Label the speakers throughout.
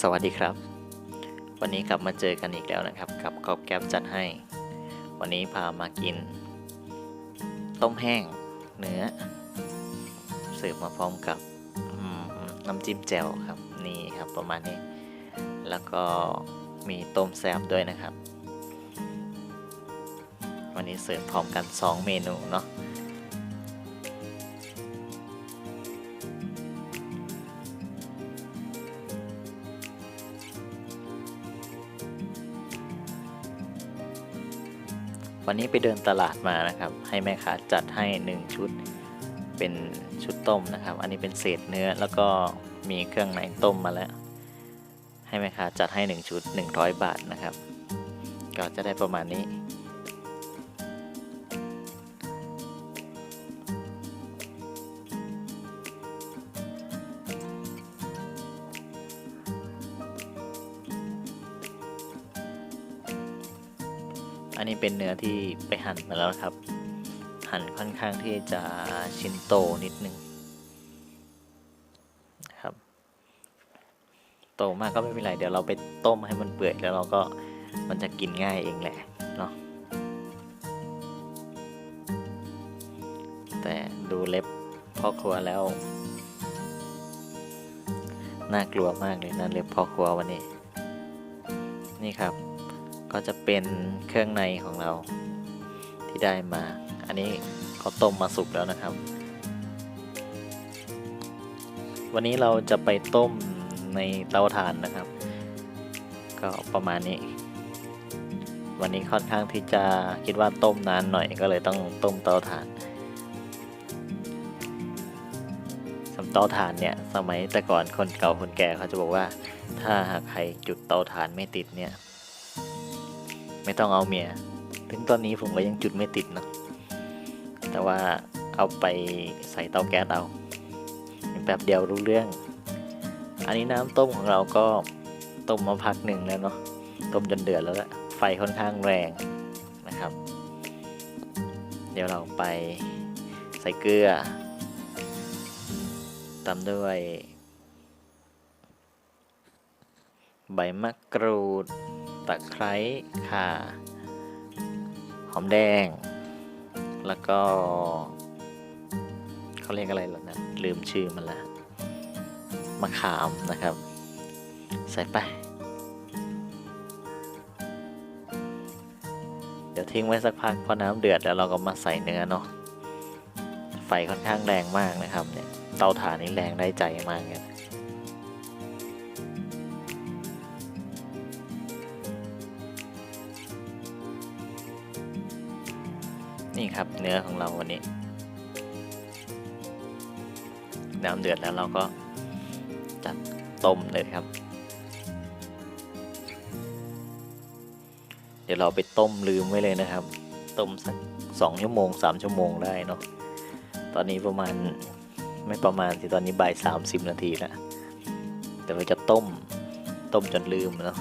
Speaker 1: สวัสดีครับ วันนี้กลับมาเจอกันอีกแล้วนะครับ กับกอบแก๊บจัดให้ วันนี้พามากิน ต้มแห้งเนื้อเสิร์ฟมาพร้อมกับน้ำจิ้มแจ่วครับ นี่ครับประมาณนี้ แล้วก็มีต้มแซมด้วยนะครับ วันนี้เสิร์ฟพร้อมกัน 2 เมนูเนาะ วันนี้ไปเดินตลาดมานะครับ ให้แม่ค้าจัดให้ 1 ชุด เป็นชุดต้มนะครับ อันนี้เป็นเศษเนื้อแล้วก็มีเครื่องในต้มมาแล้ว ให้แม่ค้าจัดให้ 1 ชุด 100 บาทนะครับ ก็จะได้ประมาณนี้ อันนี้เป็นเนื้อที่ไปหั่นมาแล้วครับ หั่นค่อนข้างที่จะชิ้นโตนิดนึงครับ โตมากก็ไม่เป็นไร เดี๋ยวเราไปต้มให้มันเปื่อยแล้วเราก็มันจะกินง่ายเองแหละเนาะแต่ดูเล็บพ่อครัวแล้ว น่ากลัวมากเลยนะเล็บพ่อครัววันนี้ นี่ครับ ก็จะเป็นเครื่องในของเราที่ได้มา อันนี้เขาต้มมาสุกแล้วนะครับ วันนี้เราจะไปต้มในเตาถ่านนะครับ ก็ประมาณนี้ วันนี้ค่อนข้างที่จะคิดว่าต้มนานหน่อยก็เลยต้องต้มเตาถ่านสำเตาถ่านเนี่ยสมัยแต่ก่อนคนเก่าคนแก่เขาจะบอกว่า ถ้าหากใครจุดเตาถ่านไม่ติดเนี่ย ไม่ต้องเอาเมีย ถึงตอนนี้ผมก็ยังจุดไม่ติดเนะแต่ว่าเอาไปใส่เตาแก๊สเอาแป๊บเดียวรู้เรื่อง อันนี้น้ำต้มของเราก็ต้มมาพักหนึ่งแล้วเนาะต้มจนเดือดแล้วละไฟค่อนข้างแรงนะครับ เดี๋ยวเราไปใส่เกลือตามด้วย ใบมะกรูด ตะไคร้ข่า หอมแดง แล้วก็เขาเรียกอะไรล่ะนะลืมชื่อมันละมะขามนะครับ ใส่ไป เดี๋ยวทิ้งไว้สักพักพอน้ำเดือดแล้วเราก็มาใส่เนื้อเนาะไฟค่อนข้างแรงมากนะครับเนี่ยเตาถ่านนี้แรงได้ใจมากเลย นี่ครับเนื้อของเราวันนี้ น้ำเดือดแล้วเราก็จัดต้มเลยครับ เดี๋ยวเราไปต้มลืมไว้เลยนะครับ ต้มสักสองชั่วโมงสามชั่วโมงได้เนาะตอนนี้ประมาณไม่ประมาณสิตอนนี้บ่ายสามสิบนาทีแล้วแต่เราจะต้มต้มจนลืมเนาะ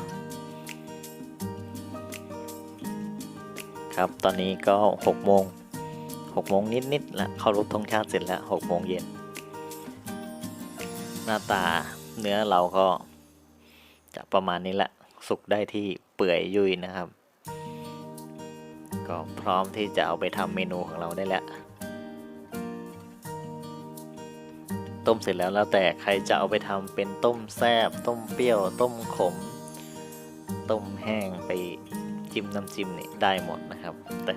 Speaker 1: ครับ ตอนนี้ก็หกโมงหกโมงนิดๆแล้วเข้ารบธงชาติเสร็จแล้วหกโมงเย็น หน้าตาเนื้อเราก็จะประมาณนี้แหละ สุกได้ที่เปื่อยยุ่ยนะครับ ก็พร้อมที่จะเอาไปทำเมนูของเราได้แล้ว ต้มเสร็จแล้วแล้วแต่ใครจะเอาไปทำเป็นต้มแซบต้มเปรี้ยว ต้มขม ต้มแห้งไป จิ้มน้ำจิ้มนี่ได้หมดนะครับ แต่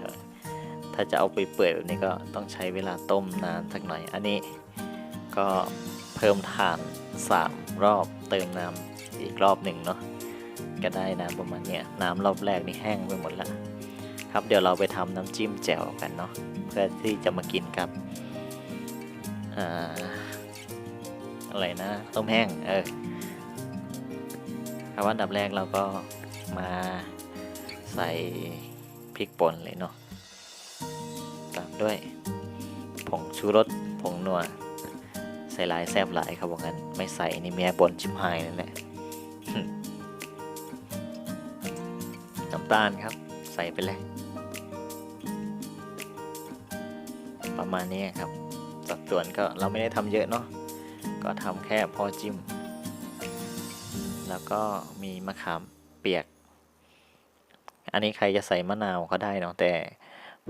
Speaker 1: ถ้าจะเอาไปเปื่อยแบบนี้ก็ต้องใช้เวลาต้มนานสักหน่อย อันนี้ก็เพิ่มถ่าน 3 รอบเติมน้ำอีกรอบหนึ่งเนาะก็ได้น้ำประมาณเนี้ยน้ำรอบแรกนี่แห้งไปหมดแล้วครับเดี๋ยวเราไปทำน้ำจิ้มแจ่วกันเนาะเพื่อที่จะมากินกับอ่าอะไรนะต้มแห้งเออครับว่าอันดับแรกเราก็มา ใส่พริกป่นเลยเนาะตามด้วยผงชูรสผงนัวใส่ลายแซบหลายครับว่างั้นไม่ใส่นี่แม่บนชิมหายนั่นแหละน้ำตาลครับ ใส่ไปเลย ประมาณนี้ครับ สัดส่วนก็เราไม่ได้ทำเยอะเนาะก็ทำแค่พอจิ้ม แล้วก็มีมะขามเปียก อันนี้ใครจะใส่มะนาวก็ได้เนาะแต่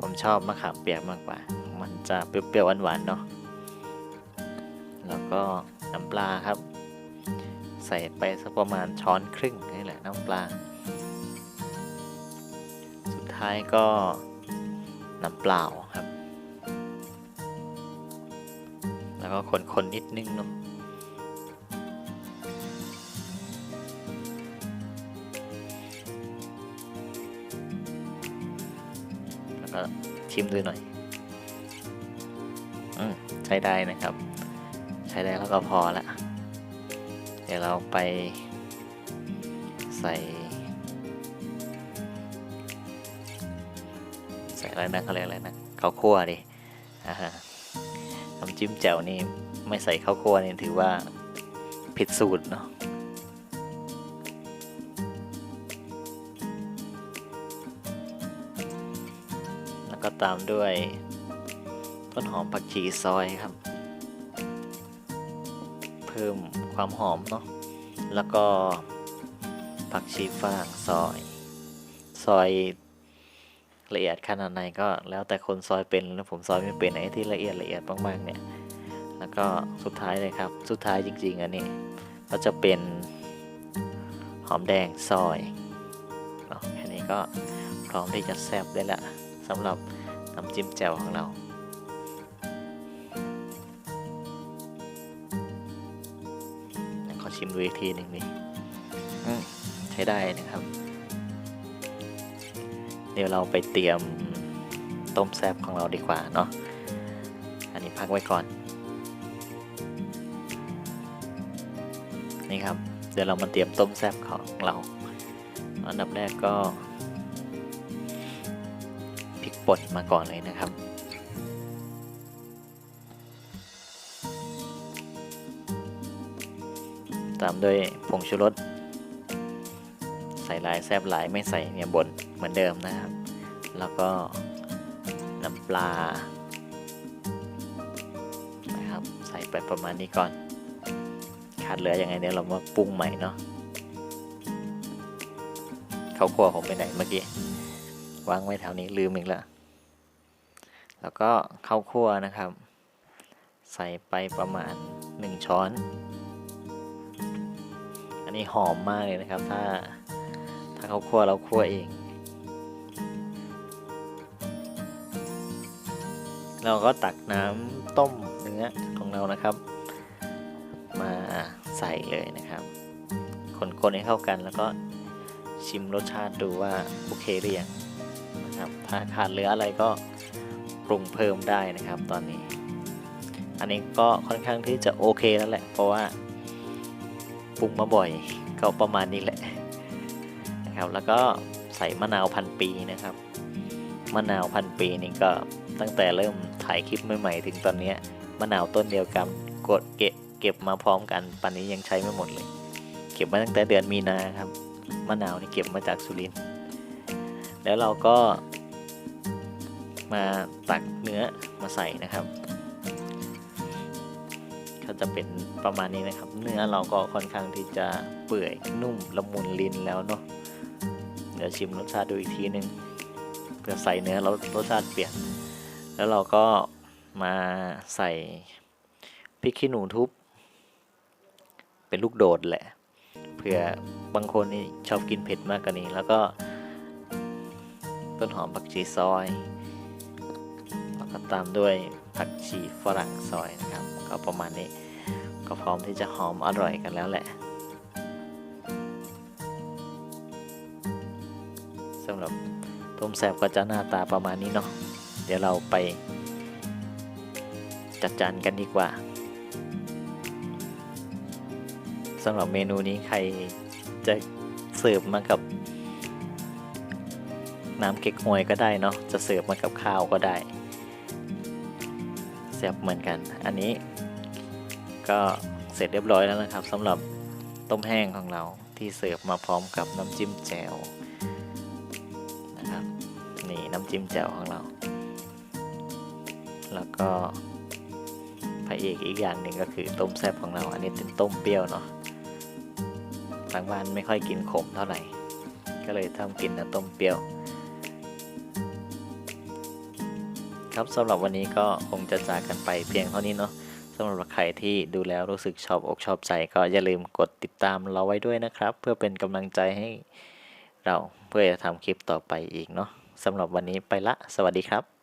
Speaker 1: ผมชอบมะขามเปียกมากกว่า มันจะเปรี้ยวๆหวานๆเนาะแล้วก็น้ำปลาครับ ใส่ไปสักประมาณช้อนครึ่งนี่แหละน้ำปลา สุดท้ายก็น้ำเปล่าครับ แล้วก็คนๆนิดนึงเนาะ ก็ชิมดูหน่อย อืมใช้ได้นะครับ ใช้ได้แล้วก็พอละ เดี๋ยวเราไปใส่ ใส่อะไรนะเขาเรียกอะไรนะข้าวคั่วดิอ่าฮะน้ำจิ้มแจ่วนี่ไม่ใส่ข้าวคั่วนี่ถือว่าผิดสูตรเนาะ ตามด้วย ต้นหอมผักชีซอยครับ เพิ่มความหอมเนาะแล้วก็ผักชีฝรั่งซอย ซอยละเอียดขนาดไหนก็แล้วแต่คนซอยเป็นแล้วผมซอยไม่เป็นไอ้ที่ละเอียดละเอียดมากๆเนี่ย แล้วก็สุดท้ายเลยครับ สุดท้ายจริง ๆ อันนี้ก็จะเป็นหอมแดงซอยเนาะแค่นี้ก็พร้อมที่จะแซ่บได้ละสำหรับ น้ำจิ้มแจ่วของเราขอชิมดูอีกทีหนึ่งนี่ใช้ได้นะครับ เดี๋ยวเราไปเตรียมต้มแซบของเราดีกว่าเนาะ อันนี้พักไว้ก่อน นี่ครับ เดี๋ยวเรามาเตรียมต้มแซบของเรา อันดับแรกก็ ป่นมาก่อนเลยนะครับ ตามด้วยผงชูรสใส่หลายแซบหลายไม่ใส่เนี่ยบนเหมือนเดิมนะครับ แล้วก็น้ำปลานะครับใส่ไปประมาณนี้ก่อน ขาดเหลือยังไงเดี๋ยเรามาปรุงใหม่เนาะเขาวคั่วผมไปไหนเมื่อกี้วางไว้แถวนี้ลืมอีกแล้ว แล้วก็ข้าวคั่วนะครับ ใส่ไปประมาณ 1 ช้อน อันนี้หอมมากเลยนะครับ ถ้าถ้าเขาวคั่วเราคั่วเอง เราก็ตักน้ำต้มเนื้อของเรานะครับ มาใส่เลยนะครับ คนๆให้เข้ากันแล้วก็ชิมรสชาติดูว่าโอเคหรือยังนะครับ ถ้าขาดเหลืออะไรก็ ปรุงเพิ่มได้นะครับตอนนี้ อันนี้ก็ค่อนข้างที่จะโอเคแล้วแหละ เพราะว่าปรุงมาบ่อยก็ประมาณนี้แหละนะครับแล้วก็ใส่มะนาวพันปีนะครับมะนาวพันปีนี่ก็ตั้งแต่เริ่มถ่ายคลิปใหม่ๆ ถึงตอนนี้มะนาวต้นเดียวกันกดเก็บเก็บมาพร้อมกันปันนี้ยังใช้ไม่หมดเลย เก็บมาตั้งแต่เดือนมีนาครับมะนาวนี่เก็บมาจากสุรินทร์แล้วเราก็ มาตักเนื้อมาใส่นะครับก็จะเป็นประมาณนี้นะครับ เนื้อเราก็ค่อนข้างที่จะเปื่อยนุ่มละมุนลิ้นแล้วเนาะเดี๋ยวชิมรสชาติดูอีกทีหนึ่งเพื่อใส่เนื้อแล้วรสชาติเปลี่ยน แล้วเราก็มาใส่พริกขี้หนูทุบ เป็นลูกโดดแหละเผื่อบางคนนี่ชอบกินเผ็ดมากกว่านี้ แล้วก็ต้นหอมผักชีซอย ตามด้วยผักชีฝรั่งซอยนะครับ ก็ประมาณนี้ก็พร้อมที่จะหอมอร่อยกันแล้วแหละสำหรับต้มแซบก็จะหน้าตาประมาณนี้เนาะเดี๋ยวเราไปจัดจานกันดีกว่าสำหรับเมนูนี้ใครจะเสิร์ฟมากับ น้ำเก๊กฮวยก็ได้เนาะจะเสิร์ฟมากับข้าวก็ได้ ซบเหมือนกัน อันนี้ก็เสร็จเรียบร้อยแล้วนะครับสำหรับต้มแห้งของเราที่เสิร์ฟมาพร้อมกับน้ำจิ้มแจ่วนะครับนี่น้ำจิ้มแจ่วของเรา แล้วก็พระเอกอีกอย่างหนึ่งก็คือต้มแซ่บของเรา อันนี้เป็นต้มเปรี้ยวเนาะทางบ้านไม่ค่อยกินขมเท่าไหร่ ก็เลยทำกินแต่ต้มเปรี้ยว ครับสำหรับวันนี้ก็คงจะจากกันไปเพียงเท่านี้เนาะสำหรับใครที่ดูแล้วรู้สึกชอบอกชอบใจ ก็อย่าลืมกดติดตามเราไว้ด้วยนะครับ เพื่อเป็นกำลังใจให้เราเพื่อจะทำคลิปต่อไปอีกเนาะสำหรับวันนี้ไปละ สวัสดีครับ